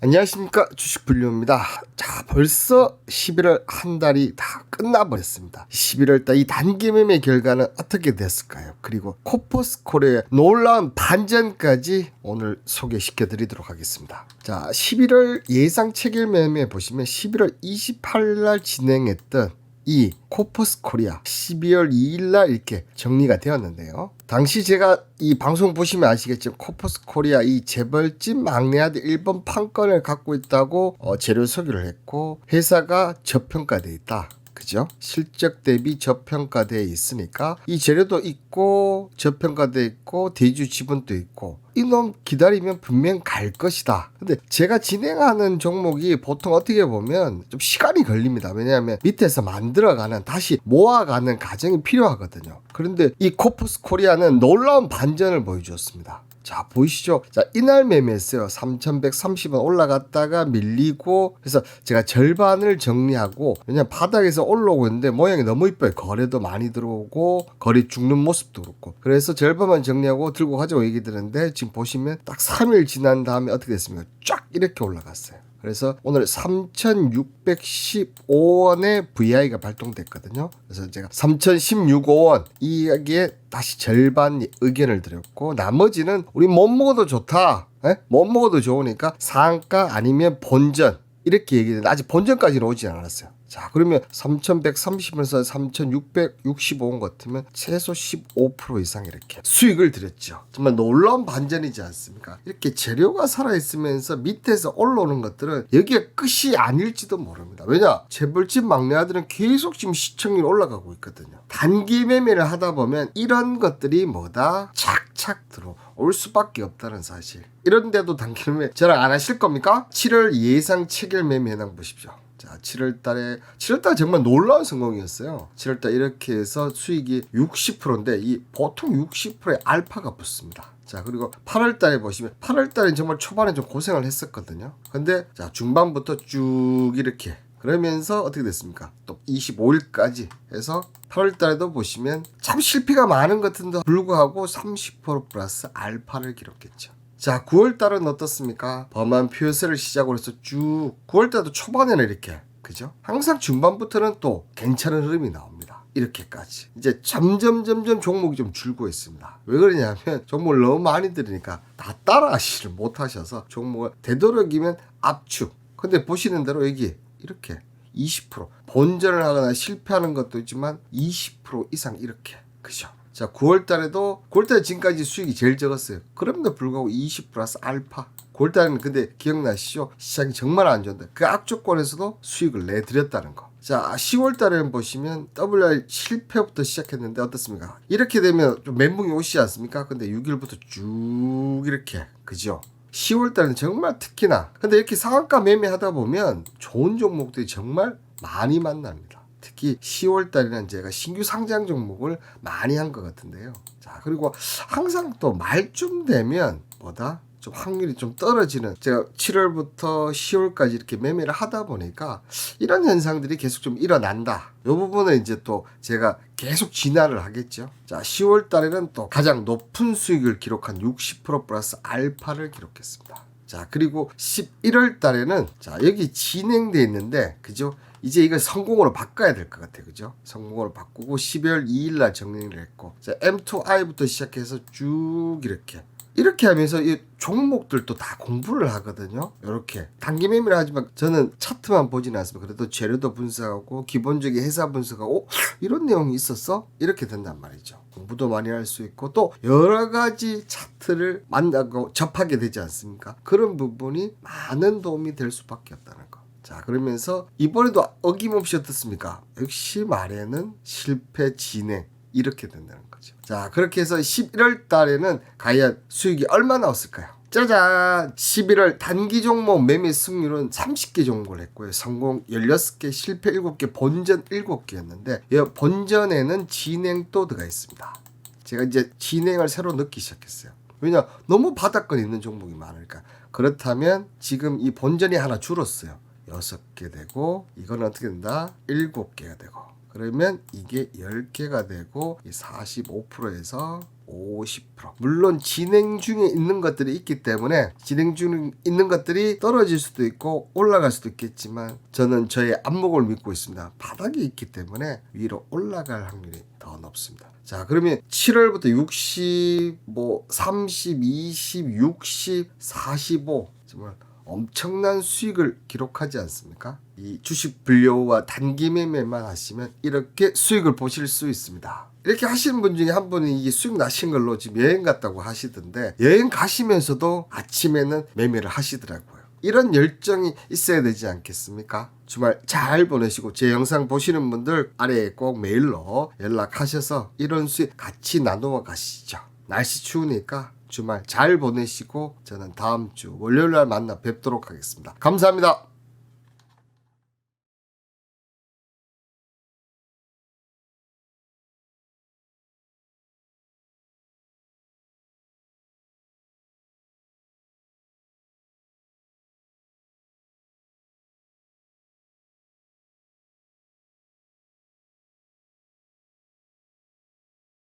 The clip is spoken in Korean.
안녕하십니까 주식불료입니다. 자 벌써 11월 한 달이 다 끝나버렸습니다. 11월 달 이 단기 매매 결과는 어떻게 됐을까요? 그리고 코퍼스 코리아의 놀라운 반전까지 오늘 소개시켜 드리도록 하겠습니다. 자 11월 예상 체결 매매 보시면 11월 28일 날 진행했던 이 코퍼스 코리아 12월 2일 날 이렇게 정리가 되었는데요. 당시 제가 이 방송 보시면 아시겠지만 코퍼스 코리아 이 재벌집 막내 아들 1번 판권을 갖고 있다고 어, 재료 소개를 했고 회사가 저평가돼 있다. 그죠? 실적 대비 저평가돼 있으니까 이 재료도 있고 저평가돼 있고 대주 지분도 있고 이놈 기다리면 분명 갈 것이다. 근데 제가 진행하는 종목이 보통 어떻게 보면 좀 시간이 걸립니다. 왜냐하면 밑에서 만들어가는 다시 모아가는 과정이 필요하거든요. 그런데 이 코프스 코리아는 놀라운 반전을 보여주었습니다. 자 보이시죠? 자 이날 매매했어요. 3,130원 올라갔다가 밀리고 그래서 제가 절반을 정리하고 왜냐면 바닥에서 올라오고 있는데 모양이 너무 이뻐요. 거래도 많이 들어오고 거래 죽는 모습도 그렇고 그래서 절반만 정리하고 들고 가자고 얘기 드는데 지금 보시면 딱 3일 지난 다음에 어떻게 됐습니까? 쫙 이렇게 올라갔어요. 그래서 오늘 3,615원의 VI가 발동됐거든요. 그래서 제가 3,016원 이야기에 다시 절반 의견을 드렸고 나머지는 우리 못 먹어도 좋다. 에? 못 먹어도 좋으니까 상가 아니면 본전 이렇게 얘기했는데 아직 본전까지는 오지 않았어요. 자 그러면 3130에서 3665원 같으면 최소 15% 이상 이렇게 수익을 드렸죠. 정말 놀라운 반전이지 않습니까? 이렇게 재료가 살아있으면서 밑에서 올라오는 것들은 여기가 끝이 아닐지도 모릅니다. 왜냐? 재벌집 막내 아들은 계속 지금 시청률 올라가고 있거든요. 단기 매매를 하다 보면 이런 것들이 뭐다? 착 착 들어올 수밖에 없다는 사실. 이런데도 단기 매매 저랑 안 하실 겁니까? 7월 예상 체결 매매 해당 보십시오. 자, 7월 달에 7월 달 정말 놀라운 성공이었어요. 7월 달 이렇게 해서 수익이 60%인데 이 보통 60%의 알파가 붙습니다. 자, 그리고 8월 달에 보시면 8월 달엔 정말 초반에 좀 고생을 했었거든요. 근데 자, 중반부터 쭉 이렇게 그러면서 어떻게 됐습니까? 또 25일까지 해서 8월 달에도 보시면 참 실패가 많은 것 같은데 불구하고 30% 플러스 알파를 기록했죠. 자, 9월 달은 어떻습니까? 범한 표세를 시작으로 해서 쭉 9월 달도 초반에는 이렇게 그죠? 항상 중반부터는 또 괜찮은 흐름이 나옵니다. 이렇게까지. 이제 점점 점점 종목이 좀 줄고 있습니다. 왜 그러냐면 종목을 너무 많이 들으니까 다 따라하시를 못하셔서 종목을 되도록이면 압축. 근데 보시는 대로 여기 이렇게 20% 본전을 하거나 실패하는 것도 있지만 20% 이상 이렇게 그죠? 자, 9월 달에도 9월 달에 지금까지 수익이 제일 적었어요. 그럼에도 불구하고 20 플러스 알파. 9월 달에는 근데 기억나시죠? 시장이 정말 안 좋은데 그 악조건에서도 수익을 내드렸다는 거. 자, 10월 달에는 보시면 WR 실패부터 시작했는데 어떻습니까? 이렇게 되면 좀 멘붕이 오시지 않습니까? 근데 6일부터 쭉 이렇게 그죠? 10월 달은 정말 특히나 근데 이렇게 상한가 매매하다 보면 좋은 종목들이 정말 많이 만납니다. 특히 10월 달에는 제가 신규 상장 종목을 많이 한 것 같은데요. 자, 그리고 항상 또 말쯤 되면 뭐다? 좀 확률이 좀 떨어지는 제가 7월부터 10월까지 이렇게 매매를 하다 보니까 이런 현상들이 계속 좀 일어난다. 이 부분은 이제 또 제가 계속 진화를 하겠죠. 자, 10월 달에는 또 가장 높은 수익을 기록한 60% 플러스 알파를 기록했습니다. 자, 그리고 11월 달에는 자, 여기 진행돼 있는데 그죠? 이제 이걸 성공으로 바꿔야 될 것 같아요. 그죠? 성공으로 바꾸고 12월 2일 날 정리를 했고 자, M2I부터 시작해서 쭉 이렇게 이렇게 하면서 이 종목들도 다 공부를 하거든요. 이렇게 단기 매매를 하지만 저는 차트만 보지는 않습니다. 그래도 재료도 분석하고 기본적인 회사 분석하고 어? 이런 내용이 있었어? 이렇게 된단 말이죠. 공부도 많이 할 수 있고 또 여러 가지 차트를 만나고 접하게 되지 않습니까? 그런 부분이 많은 도움이 될 수밖에 없다는 거. 자 그러면서 이번에도 어김없이 어떻습니까? 역시 말에는 실패 진행 이렇게 된다는 거 죠. 자 그렇게 해서 11월 달에는 과연 수익이 얼마 나왔을까요? 짜잔 11월 단기 종목 매매 승률은 30개 종목을 했고요. 성공 16개, 실패 7개, 본전 7개였는데 이 본전에는 진행도 들어가 있습니다. 제가 이제 진행을 새로 넣기 시작했어요. 왜냐 너무 바닥권 있는 종목이 많으니까 그렇다면 지금 이 본전이 하나 줄었어요. 여섯 개 되고 이거는 어떻게 된다? 일곱 개가 되고 그러면 이게 10개가 되고 45%에서 50% 물론 진행 중에 있는 것들이 있기 때문에 진행 중에 있는 것들이 떨어질 수도 있고 올라갈 수도 있겠지만 저는 저의 안목을 믿고 있습니다. 바닥이 있기 때문에 위로 올라갈 확률이 더 높습니다. 자 그러면 7월부터 60, 뭐 30, 20, 60, 45 정말 엄청난 수익을 기록하지 않습니까? 이 주식 분류와 단기 매매만 하시면 이렇게 수익을 보실 수 있습니다. 이렇게 하시는 분 중에 한 분이 이게 수익 나신 걸로 지금 여행 갔다고 하시던데 여행 가시면서도 아침에는 매매를 하시더라고요. 이런 열정이 있어야 되지 않겠습니까? 주말 잘 보내시고 제 영상 보시는 분들 아래에 꼭 메일로 연락하셔서 이런 수익 같이 나누어 가시죠. 날씨 추우니까 주말 잘 보내시고 저는 다음 주 월요일 날 만나 뵙도록 하겠습니다. 감사합니다.